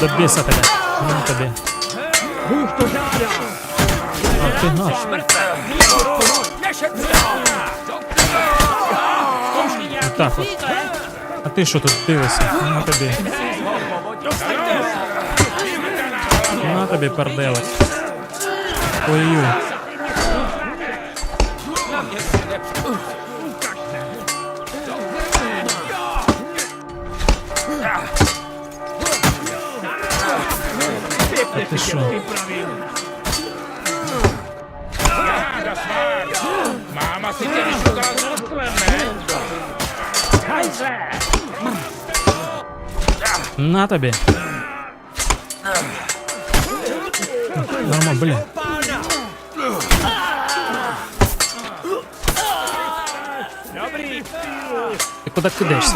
До біса тебе. На тобі. А ти наш. Так от. А ти що тут дивишся? На тобі. На тобі перделик. Ой-ой. А ти що? Mamma si tiene asciuga la muscola На тобі. Нормально, блін. Ти куди кидаєшся?